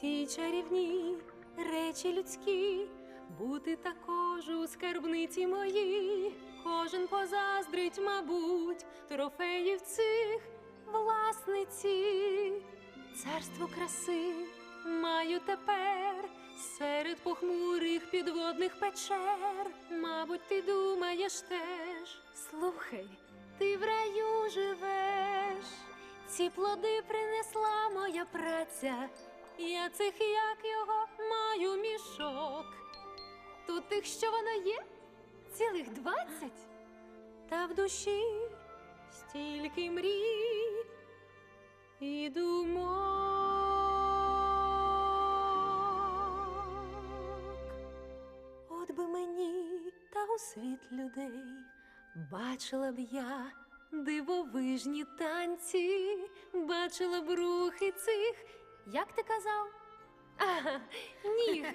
Ці чарівні речі людські, бути також у скарбниці моїй. Кожен позаздрить, мабуть, трофеїв цих власниці. Царство краси маю тепер серед похмурих підводних печер. Мабуть, ти думаєш теж. Слухай, ти в раю живеш. Ці плоди принесла моя праця. Я цих, як його, маю мішок. Тут тих, що воно є, цілих двадцять. Та в душі стільки мрій і думок. От би мені та у світ людей бачила б я дивовижні танці, бачила б рухи цих, як ти казав? А, ніг.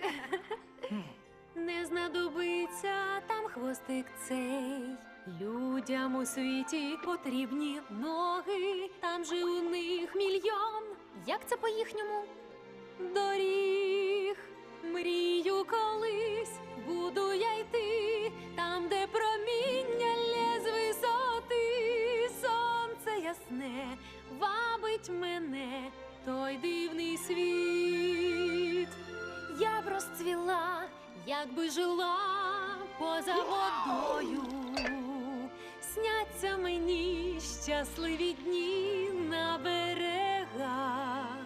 Не знадобиться там хвостик цей. Людям у світі потрібні ноги, там же у них мільйон. Як це по-їхньому? Доріг, вабить мене той дивний світ. Я б розцвіла, якби жила поза водою. Сняться мені щасливі дні на берегах.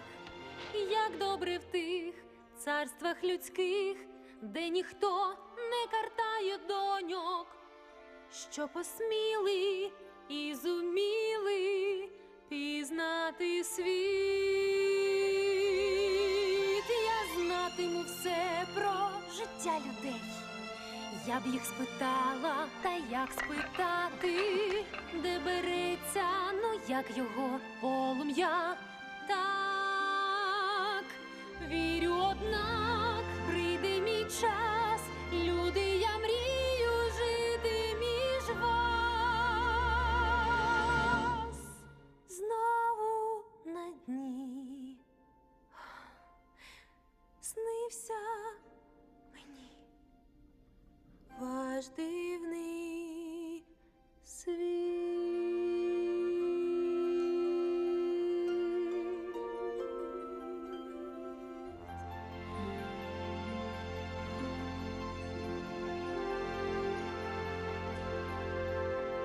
Як добре в тих царствах людських, де ніхто не картає доньок, що посміли життя людей. Я б їх спитала, та як спитати, де береться, ну як його полум'я. Так, вірю, однак прийде мій час, люди, я мрію жити між вас. Знову на дні снився ваш дивний.